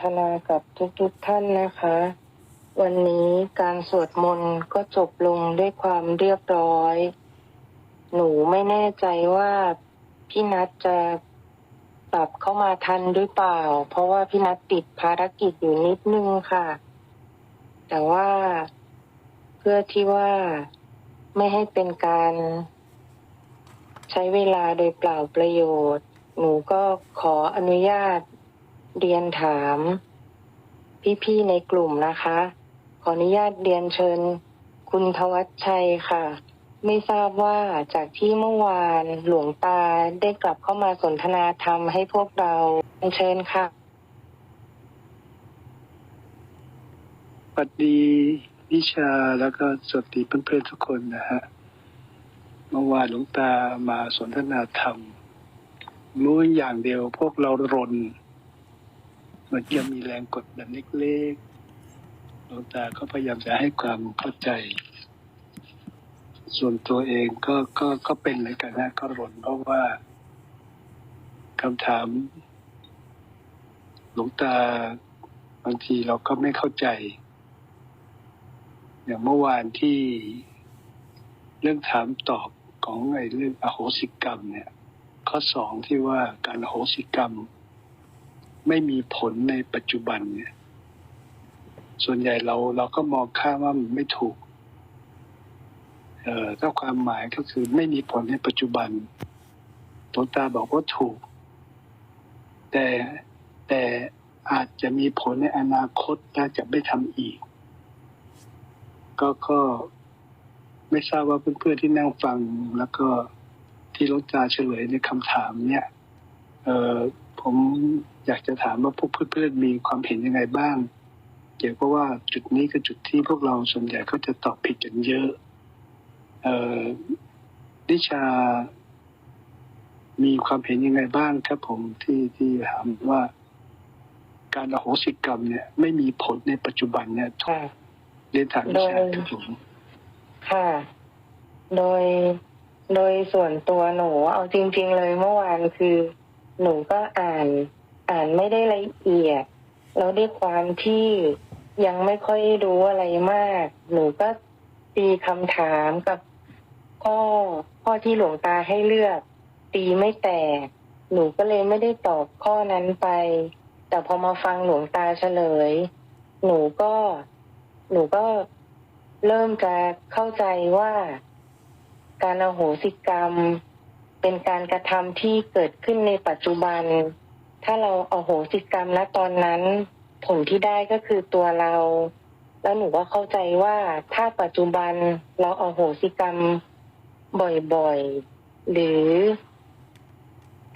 ทนากับทุกๆทท่านนะคะ วันนี้การสวดมนต์ก็จบลงด้วยความเรียบร้อย หนูไม่แน่ใจว่าพี่นัทจะปรับเข้ามาทันหรือเปล่า เพราะว่าพี่นัทติดภารกิจอยู่นิดนึงค่ะ แต่ว่าเพื่อที่ว่าไม่ให้เป็นการใช้เวลาโดยเปล่าประโยชน์ หนูก็ขออนุญาต เรียนถาม พี่ๆในกลุ่มนะคะ ขออนุญาตเรียนเชิญ คุณทวัชชัยค่ะ ไม่ทราบว่าจากที่เมื่อวานหลวงตาได้กลับเข้ามาสนทนาธรรมให้พวกเราเชิญค่ะสวัสดีนิชาแล้วก็สวัสดีเพื่อนๆทุกคนนะฮะเมื่อวานหลวงตามาสนทนาธรรมรู้อย่างเดียวพวกเรารนเมันจะมีแรงกดดันเล็กๆหลวงตาก็พยายามจะให้ความเข้าใจ ส่วนตัวเองก็ก็ก็เป็นเหมือนกันนะก็รนเพราะว่าคำถาม หลวงตาบางทีเราก็ไม่เข้าใจ อย่างเมื่อวานที่เรื่องถามตอบของไอ้เรื่องอโหสิกรรมเนี่ย ข้อสองที่ว่าการอโหสิกรรม ไม่มีผลในปัจจุบันเนี่ย ส่วนใหญ่เราเราก็มองค่าว่ามันไม่ถูก เอ่อถ้าความหมายก็คือไม่มีผลในปัจจุบันหลวตาบอกว่าถูก แต่แต่อาจจะมีผลในอนาคตถ้าจะไม่ทำอีก ก็ก็ไม่ทราบว่าเพื่อนๆที่นั่งฟังแล้วก็ที่หลวงตาเฉลยในคำถามเนี่ย เออผม อยากจะถามว่าพวกเพื่อนๆมีความเห็นยังไงบ้าง เกี่ยวกับว่าจุดนี้คือจุดที่พวกเราส่วนใหญ่ก็จะตอบผิดกันเยอะเออนิชา มีความเห็นยังไงบ้างครับผมที่ที่ถามว่า การอโหสิกรรมเนี่ย ไม่มีผลในปัจจุบันเนี่ยค่ะเรียนถามนิชาครับผมค่ะ โดยโดยส่วนตัวหนูเอาจริง ๆ เลยเมื่อวานคือ หนูก็อ่าน อ่านไม่ได้ละเอียด แล้วด้วยความที่ยังไม่ค่อยรู้อะไรมาก หนูก็ตีคำถามกับข้อข้อที่หลวงตาให้เลือก ตีไม่แตก หนูก็เลยไม่ได้ตอบข้อนั้นไป แต่พอมาฟังหลวงตาเฉลย หนูก็ หนูก็เริ่มจะเข้าใจว่า การอโหสิกรรม เป็นการกระทำที่เกิดขึ้นในปัจจุบัน ถ้าเราเอาโหสิกรรมณตอนนั้น ผลที่ได้ก็คือตัวเรา แล้วหนูก็เข้าใจว่าถ้าปัจจุบันเราเอาโหสิกรรมบ่อยๆ หรือ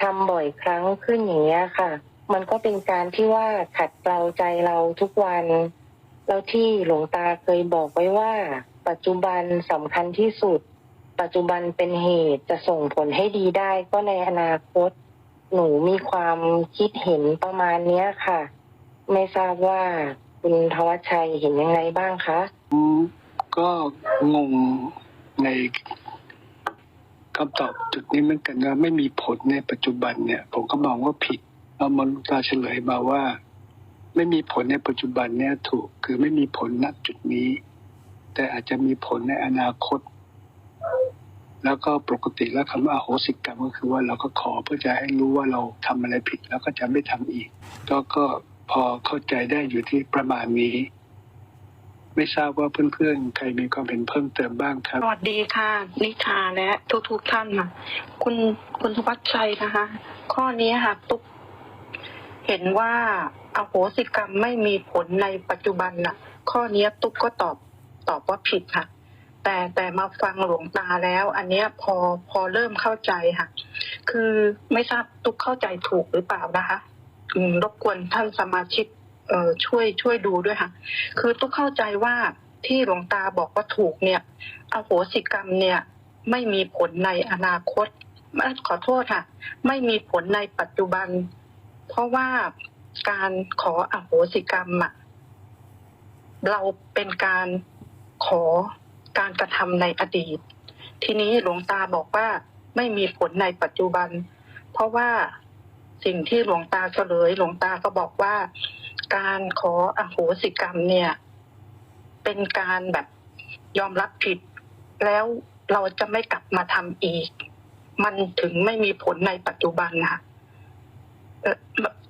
ทำบ่อยครั้งขึ้นอย่างเงี้ยค่ะ มันก็เป็นการที่ว่าขัดเกลาใจเราทุกวัน แล้วที่หลวงตาเคยบอกไว้ว่า ปัจจุบันสำคัญที่สุด ปัจจุบันเป็นเหตุจะส่งผลให้ดีได้ก็ในอนาคต หนูมีความคิดเห็นประมาณเนี้ยค่ะ ไม่ทราบว่าคุณทวัชชัยเห็นยังไงบ้างคะอืมก็งงในคำตอบจุดนี้เหมือนกันว่าไม่มีผลในปัจจุบันเนี่ย ผมก็มองว่าผิดเอามาหลวงตาเฉลยมาว่า ไม่มีผลในปัจจุบันเนี่ยถูกคือไม่มีผลณจุดนี้ แต่อาจจะมีผลในอนาคต แล้วก็ปกติแล้วคำว่าโหสิกรรมก็คือว่าเราก็ขอเพื่อจะให้รู้ว่าเราทำอะไรผิดแล้วก็จะไม่ทำอีก ก็ก็พอเข้าใจได้อยู่ที่ประมาณนี้ ไม่ทราบว่าเพื่อนๆ ใครมีความเห็นเพิ่มเติมบ้างครับ สวัสดีค่ะ นิชาและทุกทุกๆท่านค่ะคุณคุณทวัชชัยนะคะ ข้อนี้ค่ะตุ๊กเห็นว่าอโหสิกรรมไม่มีผลในปัจจุบันน่ะ ข้อนี้ตุ๊กก็ตอบตอบว่าผิดค่ะ แต่แต่มาฟังหลวงตาแล้ว อันเนี้ยพอพอเริ่มเข้าใจค่ะ คือไม่ทราบตุกเข้าใจถูกหรือเปล่านะคะรบกวนท่านสมาชิกเอ่อช่วยช่วยดูด้วยค่ะ คือตุ๊กเข้าใจว่าที่หลวงตาบอกว่าถูกเนี่ยอโหสิกรรมเนี่ย ไม่มีผลในอนาคตขอโทษค่ะ ไม่มีผลในปัจจุบัน เพราะว่าการขออโหสิกรรมอะเราเป็นการขอ การกระทำในอดีต ทีนี้หลวงตาบอกว่าไม่มีผลในปัจจุบัน เพราะว่าสิ่งที่หลวงตาเฉลย หลวงตาก็บอกว่า การขออโหสิกรรมเนี่ย เป็นการแบบยอมรับผิด แล้วเราจะไม่กลับมาทำอีก มันถึงไม่มีผลในปัจจุบันค่ะ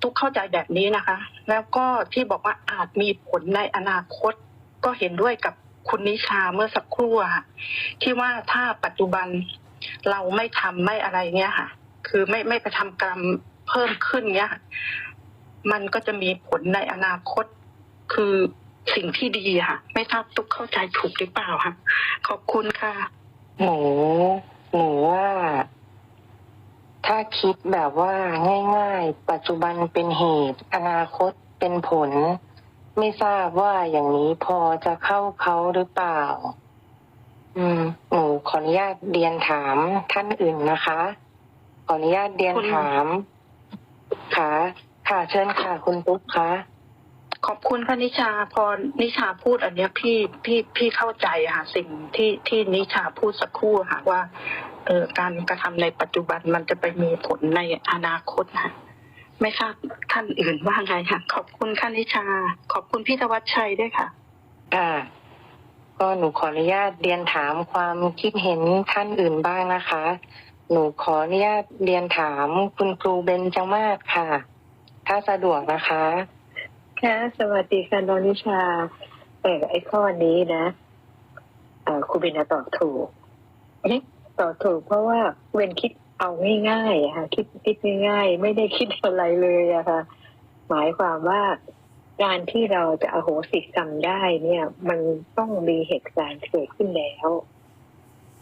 ทุกเข้าใจแบบนี้นะคะ แล้วก็ที่บอกว่าอาจมีผลในอนาคต ก็เห็นด้วยกับ คุณนิชาเมื่อสักครู่ค่ะที่ว่าถ้าปัจจุบันเราไม่ทำไม่อะไรเงี้ยค่ะ คือไม่ไม่ไปทำกรรมเพิ่มขึ้นเงี้ยมันก็จะมีผลในอนาคตคือสิ่งที่ดีค่ะ ไม่ทราบตุ๊กเข้าใจถูกหรือเปล่าค่ะขอบคุณค่ะหนูหนูว่าถ้าคิดแบบว่าง่าย ๆ ปัจจุบันเป็นเหตุ อนาคตเป็นผล ไม่ทราบว่าอย่างนี้พอจะเข้าเขาหรือเปล่า อืมหนูขออนุญาตเรียนถามท่านอื่นนะคะ ขออนุญาตเรียนถามค่ะค่ะเชิญค่ะ คุณตุ๊กคะขอบคุณค่ะนิชาพอนิชาพูดอันเนี้ยพี่พี่พี่เข้าใจค่ะสิ่งที่ที่นิชาพูดสักครู่ค่ะว่าเออการกระทำในปัจจุบันมันจะไปมีผลในอนาคตค่ะ ไม่ทราบท่านอื่นว่าไงค่ะ ขอบคุณค่ะนิชา ขอบคุณพี่ธวัชชัยด้วยค่ะค่ะก็หนูขออนุญาตเรียนถามความคิดเห็นท่านอื่นบ้างนะคะ หนูขออนุญาตเรียนถามคุณครูเบนจมาศค่ะ ถ้าสะดวกนะคะค่ะสวัสดีค่ะน้องนิชาเออไอ้ข้อนี้นะเออครูเบนนะตอบถูกเอ๊ะตอบถูกเพราะว่าเวนคิด เอาง่ายๆค่ะคิดคิดง่าย ๆ ไม่ได้คิดอะไรเลยอะค่ะ หมายความว่าการที่เราจะอโหสิกรรมได้เนี่ย มันต้องมีเหตุการณ์เกิดขึ้นแล้ว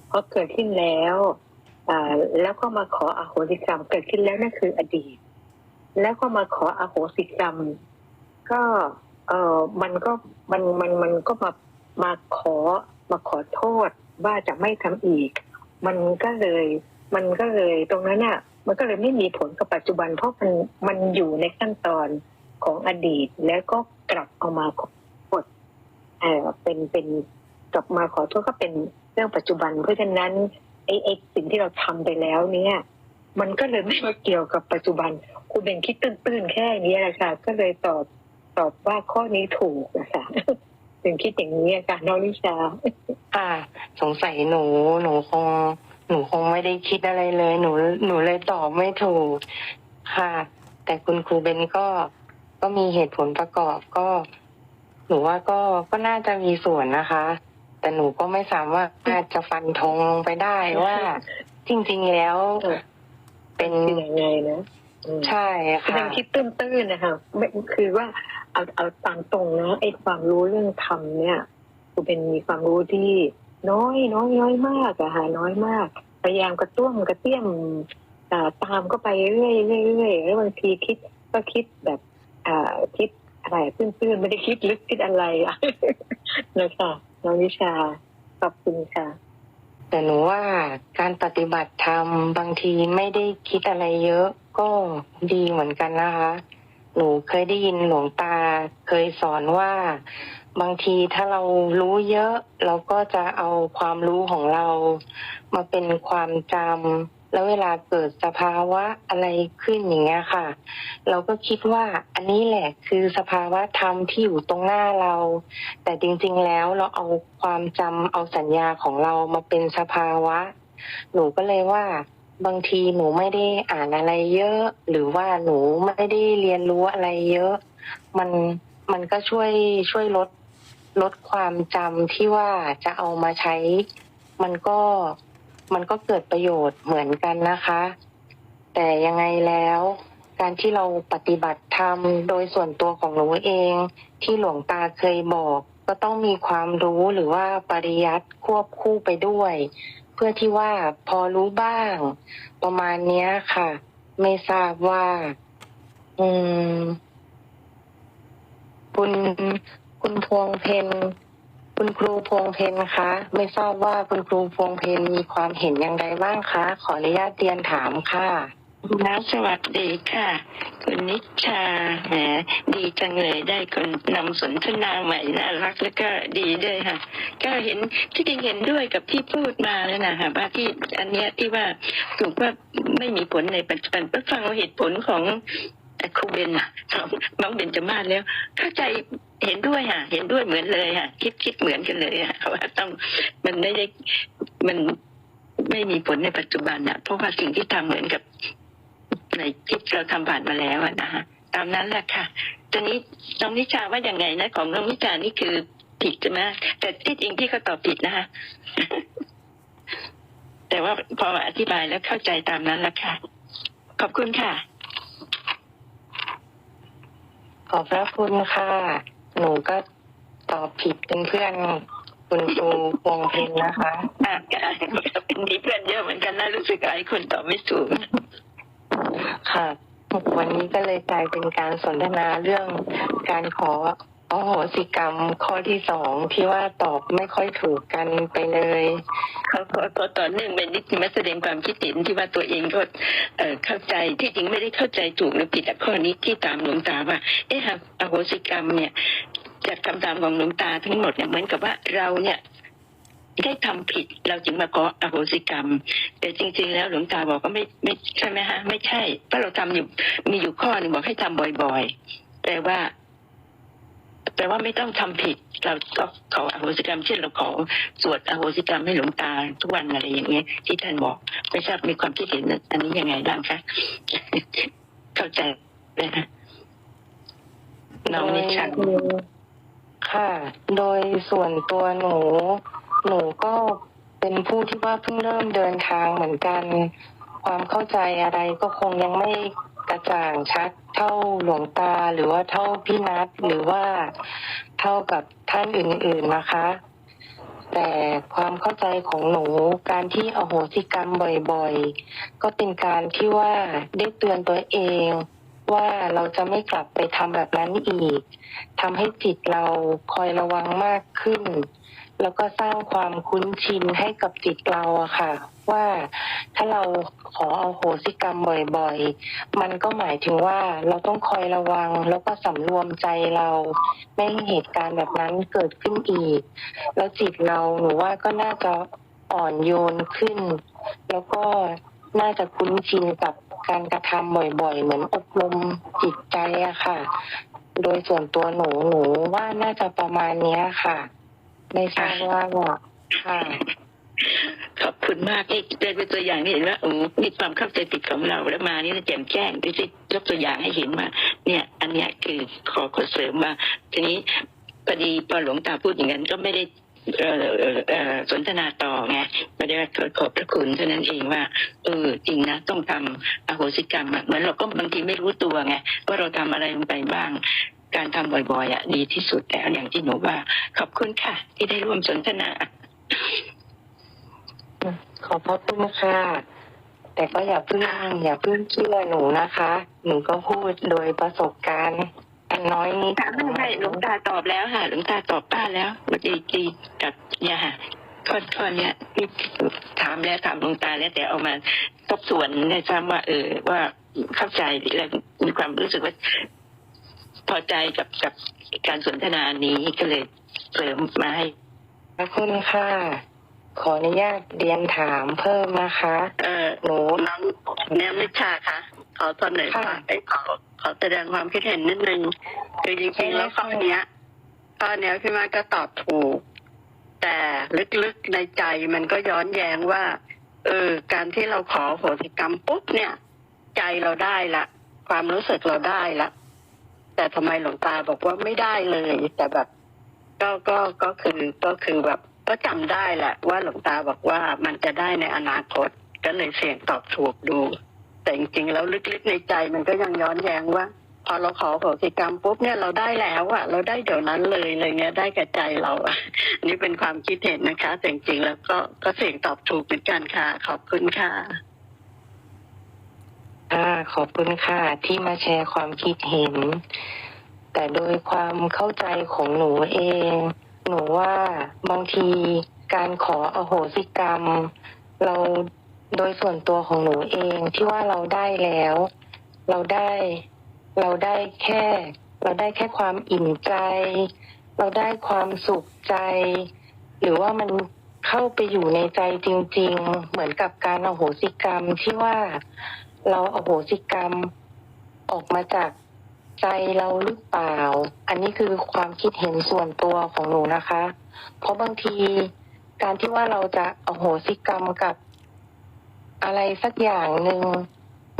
พอเกิดขึ้นแล้วอแล้วก็มาขออโหสิกรรมเกิดขึ้นแล้วนั่นคืออดีต แล้วก็มาขออโหสิกรรม ก็เออมันก็มันมันมันก็มามาขอมาขอโทษว่าจะไม่ทำอีก มันก็เลย มันก็เลยตรงนั้นอะมันก็เลยไม่มีผลกับปัจจุบัน เพราะมันมันอยู่ในขั้นตอนของอดีตแล้วก็กลับเอามาขอโทเออเป็นเป็นกลับมาขอโทษก็เป็นเรื่องปัจจุบัน เพราะฉะนั้นไอ้ไอ้สิ่งที่เราทำไปแล้วเนี่ย มันก็เลยไม่มาเกี่ยวกับปัจจุบันคุณเป็นคิดตื้นๆแค่นี้แหละค่ะ ก็เลยตอบตอบว่าข้อนี้ถูกนะคะถึงคิดอย่างนี้อะค่ะน้องนิชาค่ะสงสัยหนูหนูคง หนูคงไม่ได้คิดอะไรเลย หนู หนูเลยตอบไม่ถูกค่ะ แต่คุณครูเบนก็ก็มีเหตุผลประกอบก็ หนูว่าก็ก็น่าจะมีส่วนนะคะ แต่หนูก็ไม่สามารถจะฟันธงลงไปได้ว่า จริง ๆแล้ว เป็นคือยังไงนะอืมใช่คือค่ะยังคิดตื้นๆนะคะไม่คือว่าเอาเอาตามตรงนะไอ้ความรู้เรื่องธรรมเนี่ยคือเป็นมีความรู้ที่ น้อยน้อยน้อยมากอะค่ะน้อยมาก พยายามกระตุ้มกระเตี้ยมตามก็ไปเรื่อยเรื่อยเรื่อยแล้วบางทีคิดก็คิดแบบอ่าคิดอะไรตื้นๆไม่ได้คิดลึกคิดอะไรอะนะคะน้องวิชาขอบคุณค่ะ แต่หนูว่าการปฏิบัติธรรมบางทีไม่ได้คิดอะไรเยอะก็ดีเหมือนกันนะคะ หนูเคยได้ยินหลวงตาเคยสอนว่าบางทีถ้าเรารู้เยอะ เราก็จะเอาความรู้ของเรา มาเป็นความจำแล้วเวลาเกิดสภาวะอะไรขึ้นอย่างเงี้ยค่ะ เราก็คิดว่าอันนี้แหละคือสภาวะธรรมที่อยู่ตรงหน้าเรา แต่จริงๆแล้วเราเอาความจำเอาสัญญาของเรามาเป็นสภาวะ หนูก็เลยว่า บางทีหนูไม่ได้อ่านอะไรเยอะ หรือว่าหนูไม่ได้เรียนรู้อะไรเยอะ มันมันก็ช่วยช่วยลดลดความจำที่ว่าจะเอามาใช้ มันก็มันก็เกิดประโยชน์เหมือนกันนะคะ แต่ยังไงแล้วการที่เราปฏิบัติธรรมโดยส่วนตัวของหนูเอง ที่หลวงตาเคยบอก ก็ต้องมีความรู้หรือว่าปริยัติควบคู่ไปด้วย พื่อที่ว่าพอรู้บ้าง ประมาณเนี้ยค่ะ ไม่ทราบว่า อืม คุณคุณพวงเพนคุณครูพวงเพนคะ ไม่ทราบว่าคุณครูพวงเพนมีความเห็นอย่างไรบ้างคะ ขออนุญาตเรียนถามค่ะ นะสวัสดีค่ะ คุณนิชาแหมดีจังเลยได้คนนำสนทนาใหม่น่ารักแล้วก็ดีด้วยค่ะ ก็เห็นที่จริงเห็นด้วยกับที่พูดมาแล้วนะคะว่าที่อันเนี้ยที่ว่าถูกว่าไม่มีผลในปัจจุบันก็ฟังเหตุผลของแต่ครูเบนน่ะน้องเบนจะมาแล้ว เข้าใจเห็นด้วยค่ะ เห็นด้วยเหมือนเลยค่ะคิดคิดเหมือนกันเลยค่ะว่าต้องมันไม่ได้มันไม่มีผลในปัจจุบันน่ะเพราะว่าสิ่งที่ทำเหมือนกับ ในที่เราทำผ่านมาแล้วอะนะคะตามนั้นแหละค่ะตอนนี้น้องนิชาว่าอย่างไงนะ ของน้องนิชานี่คือผิดใช่ไหมแต่ที่จริงพี่ก็ตอบผิดนะคะแต่ว่าพออธิบายแล้วเข้าใจตามนั้นแหละค่ะ ขอบคุณค่ะ ขอบพระคุณค่ะ หนูก็ตอบผิดเป็นเพื่อนคุณครูวงเพนนะคะอ่านกันเป็นมีเพื่อนเยอะเหมือนกันนะรู้สึกหลายคนตอบไม่ถูก ค่ะวันนี้ก็เลยกลายเป็นการสนทนาเรื่องการขออโหสิกรรมข้อที่สองที่ว่าตอบไม่ค่อยถูกกันไปเลยเขาก็ต่อเนื่องไปนิดนึงมาแสดงความคิดเห็นที่ว่าตัวเองก็เอเข้าใจที่จริงไม่ได้เข้าใจถูกหรือผิดแต่ข้อนี้ที่ตามหลวงตาว่าเอ๊ะหากอโหสิกรรมเนี่ยจากคำถามของหลวงตาทั้งหมดเนี่ยเหมือนกับว่าเราเนี่ย ได้ทำผิดเราจึงมาขออโหสิกรรม แต่จริง ๆ แล้วหลวงตาบอกว่าไม่ไม่ใช่ไหมฮะไม่ใช่เพราะเราทำอยู่มีอยู่ข้อหนึ่งบอกให้ทำบ่อยๆ แต่ว่าแต่ว่าไม่ต้องทำผิด เราก็ขออโหสิกรรมเช่นเราขอสวดอโหสิกรรมให้หลวงตาทุกวันอะไรอย่างเงี้ยที่ท่านบอกไม่ทราบมีความคิดเห็นอันนี้ยังไงบ้างคะเข้าใจเลยนะน้องนิชาโดยค่ะ โดยส่วนตัวหนู หนูก็เป็นผู้ที่ว่าเพิ่งเริ่มเดินทางเหมือนกัน ความเข้าใจอะไรก็คงยังไม่กระจ่างชัดเท่าหลวงตาหรือว่าเท่าพี่นัทหรือว่าเท่ากับท่านอื่นๆนะคะ แต่ความเข้าใจของหนูการที่อโหสิกรรมบ่อยๆ ก็เป็นการที่ว่าได้เตือนตัวเองว่าเราจะไม่กลับไปทำแบบนั้นอีกทำให้จิตเราคอยระวังมากขึ้น แล้วก็สร้างความคุ้นชินให้กับจิตเราอะค่ะ ว่าถ้าเราขอเอาโหสิกรรมบ่อยๆ มันก็หมายถึงว่าเราต้องคอยระวัง แล้วก็สำรวมใจเรา ไม่ให้เหตุการณ์แบบนั้นเกิดขึ้นอีก แล้วจิตเราหนูว่าก็น่าจะอ่อนโยนขึ้น แล้วก็น่าจะคุ้นชินกับการกระทำบ่อยๆ เหมือนอบรมจิตใจอะค่ะ โดยส่วนตัวหนูหนูว่าน่าจะประมาณนี้ค่ะ ไม่ทราบว่าค่ะขอบคุณมากที่ได้เป็นตัวอย่างที่เห็นว่าโอ้มีความเข้าใจผิดของเราแล้วมานี่แจ่มแจ้งที่จะยกตัวอย่างให้เห็นว่าเนี่ย อันเนี้ยคือขอขอเสริมมาทีนี้พอดีพอหลวงตาพูดอย่างนั้นก็ไม่ได้เออสนทนาต่อไงไม่ได้ว่าขอขอบพระคุณเท่านั้นเองว่าเออจริงนะ ต้องทำอโหสิกรรมเหมือนเราก็บางทีไม่รู้ตัวไงว่าเราทำอะไรลงไปบ้าง การทำบ่อยๆอะดีที่สุดแล้วอย่างที่หนูว่า ขอบคุณค่ะ ที่ได้ร่วมสนทนา ขอบพระคุณค่ะแต่ก็อย่าเพิ่งอย่าเพิ่งเชื่อหนูนะคะ หนูก็พูดโดยประสบการณ์อันน้อยนิดค่ะไม่ไม่หลวงตาตอบแล้วค่ะหลวงตาตอบป้าแล้ววันดีดีกับเนี่ยค่ะข้อข้อเนี้ยที่ถามแล้วถามหลวงตาแล้วแต่เอามาทบทวนในซ้ำว่า เออว่าเข้าใจแล้วมีความรู้สึกว่า พอใจกับกับการสนทนานี้ก็เลยเสริมมาให้ขอบคุณค่ะ ขออนุญาตเรียนถามเพิ่มนะคะ เออหนูน้องแนมนิชาคะขอเสนอค่ะความไอ้ยขอขอแสดงความคิดเห็นนิดนึงคือจริงๆแล้วข้อเนี้ยข้อเนี้ยพี่มาก็ตอบถูก แต่ลึกๆในใจมันก็ย้อนแย้งว่า เออ การที่เราขอโหสิกรรมปุ๊บเนี่ย ใจเราได้ละ ความรู้สึกเราได้ละ แต่ทำไมหลวงตาบอกว่าไม่ได้เลย แต่แบบ ก็ก็ก็คือก็คือแบบ ก็จำได้แหละว่าหลวงตาบอกว่ามันจะได้ในอนาคต ก็เลยเสี่ยงตอบถูกดู แต่จริงๆแล้วลึกๆในใจมันก็ยังย้อนแย้งว่า พอเราขอโหสิกรรมปุ๊บเนี่ยเราได้แล้วอะเราได้เดี๋ยวนั้นเลยอะไรเงี้ยได้กับใจเราอะอันนี่เป็นความคิดเห็นนะคะแต่จริงๆแล้วก็ก็เสี่ยงตอบถูกเหมือนกันค่ะ ขอบคุณค่ะ อ่าขอบคุณค่ะที่มาแชร์ความคิดเห็น แต่โดยความเข้าใจของหนูเอง หนูว่าบางทีการขออโหสิกรรม เราโดยส่วนตัวของหนูเองที่ว่าเราได้แล้ว เราได้เราได้แค่ เราได้แค่ความอิ่มใจ เราได้ความสุขใจ หรือว่ามันเข้าไปอยู่ในใจจริง ๆ เหมือนกับการอโหสิกรรมที่ว่า เราอโหสิกรรมออกมาจากใจเราหรือเปล่า อันนี้คือความคิดเห็นส่วนตัวของหนูนะคะ เพราะบางทีการที่ว่าเราจะอโหสิกรรมกับอะไรสักอย่างหนึ่ง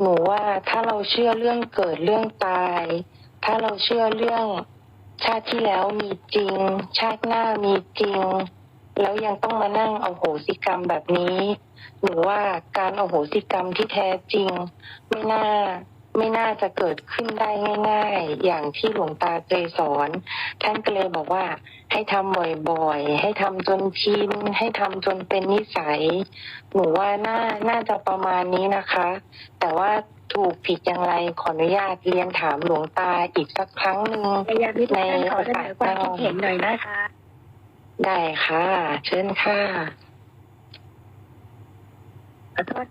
หนูว่าถ้าเราเชื่อเรื่องเกิดเรื่องตาย ถ้าเราเชื่อเรื่องชาติที่แล้วมีจริง ชาติหน้ามีจริง แล้วยังต้องมานั่งอโหสิกรรมแบบนี้ หนูว่าการอโหสิกรรมที่แท้จริง ไม่น่าไม่น่าจะเกิดขึ้นได้ง่าย ๆ อย่างที่หลวงตาเคยสอน ท่านก็เลยบอกว่า ให้ทำบ่อยๆ ให้ทำจนชินให้ทำจนเป็นนิสัย หนูว่าน่าน่าจะประมาณนี้นะคะ แต่ว่าถูกผิดอย่างไรขออนุญาตเรียนถามหลวงตาอีกสักครั้งหนึ่งพยายามที่ท่านขอเสนอความคิดเห็นหน่อยนะคะได้ค่ะ เชิญค่ะข อโทษ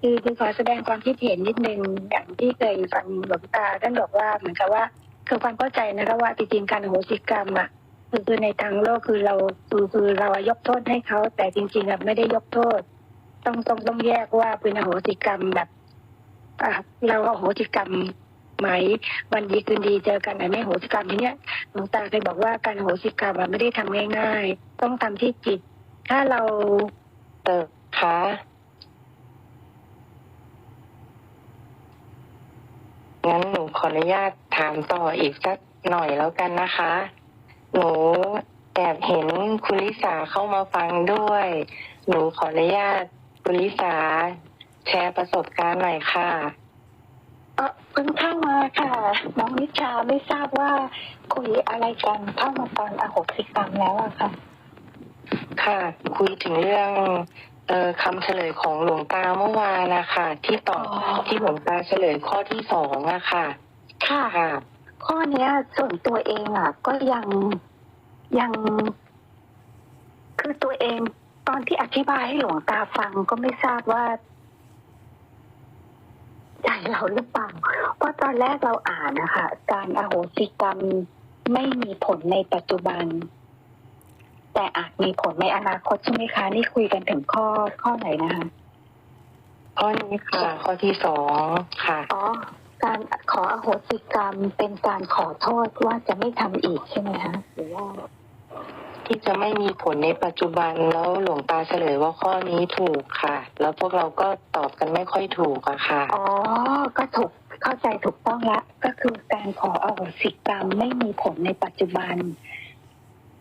คือคือขอแสดงความคิดเห็นนิดนึงอย่างที่เคยฟังหลวงตาท่านบอกว่าเหมือนกับว่าคือความเข้าใจนะคะว่าจริงๆการโหสิกรรมอะคือคือในทางโลกคือเราคือคือเรายกโทษให้เขาแต่จริงๆอะไม่ได้ยกโทษ ต้องต้องต้องแยกว่าเป็นโหสิกรรมแบบอะเราโหสิกรรมไหมวันดีคืนดีเจอกันอันนี้อโหสิกรรมทีเนี้ยหลวงตาเคยบอกว่าการโหสิกรรมอะไม่ได้ทำง่าย ๆ ต้องทำที่จิต ถ้าเราเออคะ งั้นหนูขออนุญาตถามต่ออีกสักหน่อยแล้วกันนะคะ หนูแอบเห็นคุณลิสาเข้ามาฟังด้วย หนูขออนุญาตคุณลิสาแชร์ประสบการณ์หน่อยค่ะเออเพิ่งเข้ามาค่ะ น้องนิชาไม่ทราบว่าคุยอะไรกันเข้ามาตอนอโหสิกรรมแล้วอะค่ะ ค่ะ คุยถึงเรื่องเออ คำเฉลยของหลวงตาเมื่อวานนะคะที่ตอบอ๋อที่หลวงตาเฉลยข้อที่สองอะค่ะค่ะ ค่ะ ข้อเนี้ย ส่วนตัวเองอะ ก็ยังยัง คือตัวเอง ตอนที่อธิบายให้หลวงตาฟังก็ไม่ทราบว่าใจเราหรือเปล่าเพราะตอนแรกเราอ่านนะคะ การอโหสิกรรมไม่มีผลในปัจจุบัน แต่อาจมีผลในอนาคตใช่ไหมคะ นี่คุยกันถึงข้อข้อไหนนะคะข้อนี้ค่ะ ข้อที่สองค่ะอ๋อการขออโหสิกรรมเป็นการขอโทษว่าจะไม่ทำอีกใช่ไหมคะหรือว่าที่จะไม่มีผลในปัจจุบันแล้วหลวงตาเฉลยว่าข้อนี้ถูกค่ะ แล้วพวกเราก็ตอบกันไม่ค่อยถูกอะค่ะอ๋อก็ถูกเข้าใจถูกต้องละก็คือการขออโหสิกรรมไม่มีผลในปัจจุบัน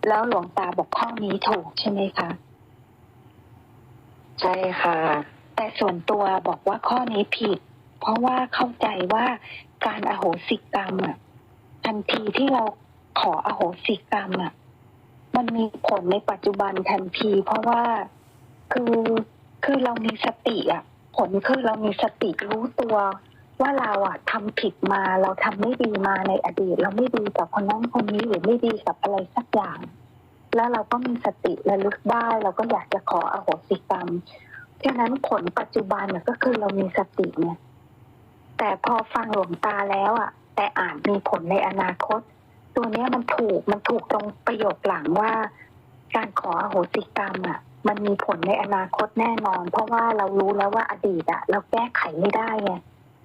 แล้วหลวงตาบอกข้อนี้ถูกใช่ไหมคะ ใช่ค่ะ แต่ส่วนตัวบอกว่าข้อนี้ผิด เพราะว่าเข้าใจว่าการอโหสิกรรมอะทันทีที่เราขออโหสิกรรมอะมันมีผลในปัจจุบันทันที เพราะว่าคือคือเรามีสติอะ ผลคือเรามีสติรู้ตัว ว่าเราอะทำผิดมาเราทำไม่ดีมาในอดีต เราไม่ดีกับคนนั้นคนนี้หรือไม่ดีกับอะไรสักอย่าง แล้วเราก็มีสติระลึกได้เราก็อยากจะขออโหสิกรรมฉะนั้นผลปัจจุบันน่ะก็คือเรามีสติเนี่ยแต่พอฟังหลวงตาแล้วอะ แต่อ่านมีผลในอนาคต ตัวเนี้ยมันถูกมันถูกตรงประโยคหลังว่า การขออโหสิกรรมอะ มันมีผลในอนาคตแน่นอน เพราะว่าเรารู้แล้วว่าอดีตอะ เราแก้ไขไม่ได้ไง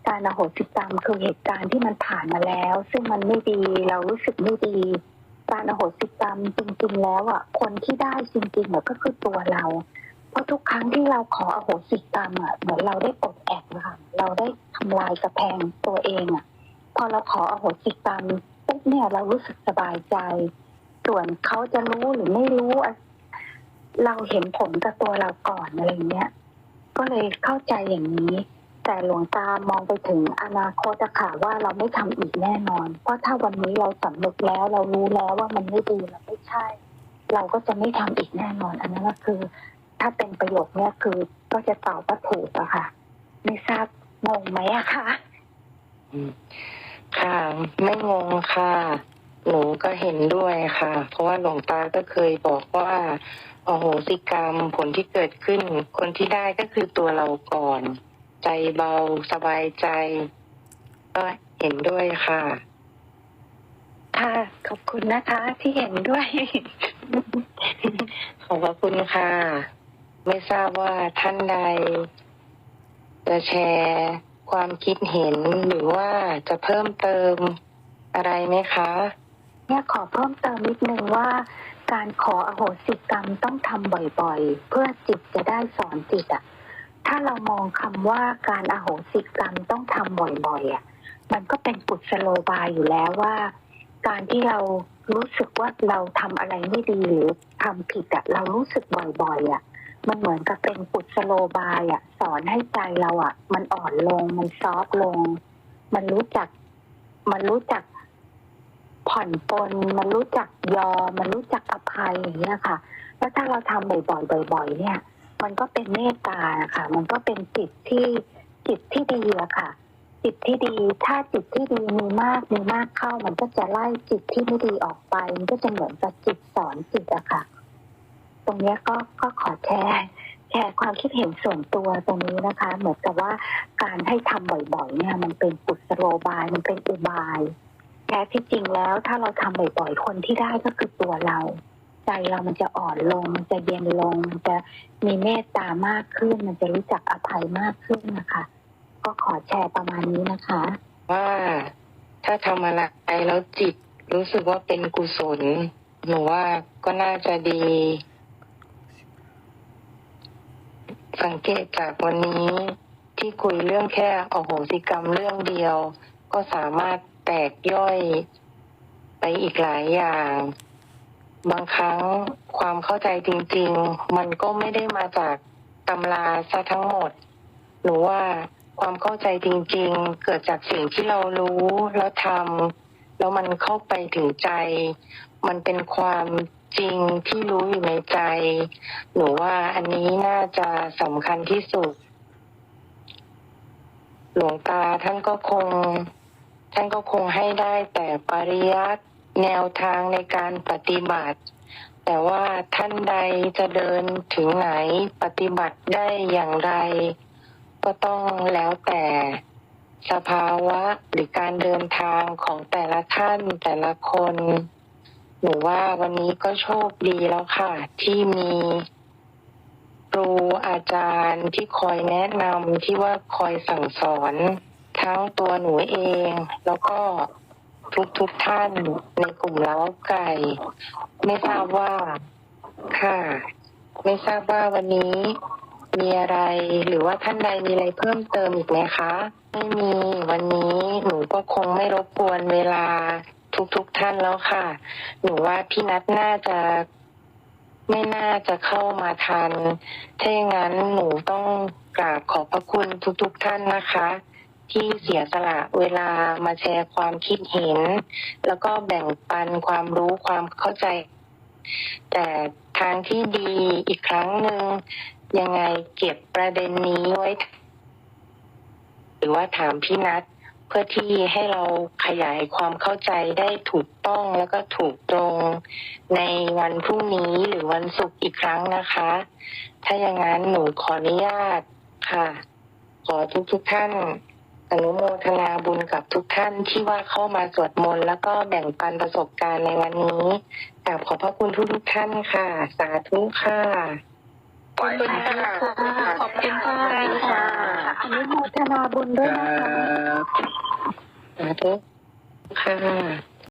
การอโหสิกรรมคือเหตุการณ์ที่มันผ่านมาแล้ว ซึ่งมันไม่ดีเรารู้สึกไม่ดี การอโหสิกรรมจริงๆแล้วอะคนที่ได้จริงๆเนี่ยก็คือตัวเรา เพราะทุกครั้งที่เราขออโหสิกรรมอะเหมือนเราได้ปลดแอกนะคะเราได้ทำลายกระแพงตัวเองอะพอเราขออโหสิกรรมปุ๊บเนี่ยเรารู้สึกสบายใจ ส่วนเขาจะรู้หรือไม่รู้ เราเห็นผลกับตัวเราก่อนอะไรเงี้ยก็เลยเข้าใจอย่างนี้ แต่หลวงตามองไปถึงอนาคตอะค่ะว่าเราไม่ทำอีกแน่นอน เพราะถ้าวันนี้เราสำนึกแล้ว เรารู้แล้วว่ามันไม่ดีมันไม่ใช่ เราก็จะไม่ทำอีกแน่นอน อันนั้นก็คือ ถ้าเป็นประโยคเนี้ยคือก็จะตอบว่าถูกอะค่ะ ไม่ทราบงงไหมอะคะค่ะ ไม่งงค่ะ หนูก็เห็นด้วยค่ะ เพราะว่าหลวงตาก็เคยบอกว่าโอโหสิกรรมผลที่เกิดขึ้น คนที่ได้ก็คือตัวเราก่อน ใจเบาสบายใจ ก็เห็นด้วยค่ะ ค่ะ ขอบคุณนะคะที่เห็นด้วย ขอบพระคุณค่ะ ไม่ทราบว่าท่านใด จะแชร์ควความคิดเห็นหรือว่าจะเพิ่มเติมอะไรไหมคะเนี่ยขอเพิ่มเติมนิดนึงว่า การขออโหสิกรรมต้องทำบ่อยๆ เพื่อจิตจะได้สอนจิตอะ ถ้าเรามองคำว่าการอโหสิกรรมต้องทำบ่อยๆอะมันก็เป็นกุศโลบายอยู่แล้วว่า การที่เรารู้สึกว่าเราทำอะไรไม่ดีหรือทำผิดอะเรารู้สึกบ่อยๆอะมันเหมือนกับเป็นกุศโลบายอะสอนให้ใจเราอะ มันอ่อนลงมันซอฟต์ลง มันรู้จัก มันรู้จักผ่อนปลนมันรู้จักยอมมันรู้จักอภัยอย่างเงี้ยค่ะ แล้วถ้าเราทำบ่อยๆบ่อยๆเนี่ย มันก็เป็นเมตตานะคะมันก็เป็นจิตที่จิตที่ดีอะค่ะ จิตที่ดี ถ้าจิตที่ดีมีมากมีมากเข้า มันก็จะไล่จิตที่ไม่ดีออกไป มันก็จะเหมือนกับจิตสอนจิตอะค่ะ ตรงนี้ก็ก็ขอแชร์แชร์ความคิดเห็นส่วนตัวตรงนี้นะคะ เหมือนกับว่าการให้ทำบ่อยๆ เนี่ย มันเป็นกุศโลบาย มันเป็นอุบายแท้ที่จริงแล้วถ้าเราทำบ่อยๆ คนที่ได้ก็คือตัวเรา ใจเรามันจะอ่อนลง มันจะเย็นลง มันจะมีเมตตามากขึ้น มันจะรู้จักอภัยมากขึ้นนะคะ ก็ขอแชร์ประมาณนี้นะคะ ว่าถ้าทำอะไรแล้วจิตรู้สึกว่าเป็นกุศลหนูว่าก็น่าจะดี สังเกตจากวันนี้ที่คุยเรื่องแค่อโหสิกรรมเรื่องเดียว ก็สามารถแตกย่อยไปอีกหลายอย่าง บางครั้งความเข้าใจจริง ๆ มันก็ไม่ได้มาจากตำราซะทั้งหมด หนูว่าความเข้าใจจริง ๆ เกิดจากสิ่งที่เรารู้แล้วทำแล้วมันเข้าไปถึงใจ มันเป็นความจริงที่รู้อยู่ในใจ หนูว่าอันนี้น่าจะสำคัญที่สุด หลวงตาท่านก็คง ท่านก็คงให้ได้แต่ปริยัติ แนวทางในการปฏิบัติ แต่ว่าท่านใดจะเดินถึงไหนปฏิบัติได้อย่างไร ก็ต้องแล้วแต่สภาวะหรือการเดินทางของแต่ละท่านแต่ละคนหนูว่าวันนี้ก็โชคดีแล้วค่ะ ที่มีครูอาจารย์ที่คอยแนะนำที่ว่าคอยสั่งสอน ทั้งตัวหนูเอง แล้วก็ ทุกๆทท่านในกลุ่มเล้าไก่ ไม่ทราบว่าค่ะ ไม่ทราบว่าวันนี้มีอะไรหรือว่าท่านใดมีอะไรเพิ่มเติมอีกไหมคะ ไม่มีวันนี้หนูก็คงไม่รบกวนเวลาทุกๆทท่านแล้วค่ะ หนูว่าพี่นัทน่าจะไม่น่าจะเข้ามาทันถ้าอย่างนั้นหนูต้องกราบขอบพระคุณทุกๆทท่านนะคะ ที่เสียสละเวลามาแชร์ความคิดเห็น แล้วก็แบ่งปันความรู้ความเข้าใจ แต่ทางที่ดีอีกครั้งหนึ่งยังไงเก็บประเด็นนี้ไว้ หรือว่าถามพี่นัทเพื่อที่ให้เราขยายความเข้าใจได้ถูกต้องแล้วก็ถูกตรงในวันพรุ่งนี้หรือวันศุกร์อีกครั้งนะคะ ถ้าอย่างนั้นหนูขออนุญาตค่ะ ขอทุกทุกท่าน อนุโมทนาบุญกับทุกท่านที่ว่าเข้ามาสวดมนต์แล้วก็แบ่งปันประสบการณ์ในวันนี้กราบขอบพระคุณทุกทุกๆท่านค่ะ สาธุค่ะขอบคุณค่ะขอบคุณค่ะอนุโมทนาบุญด้วยครันะคะบสาธุค่ะ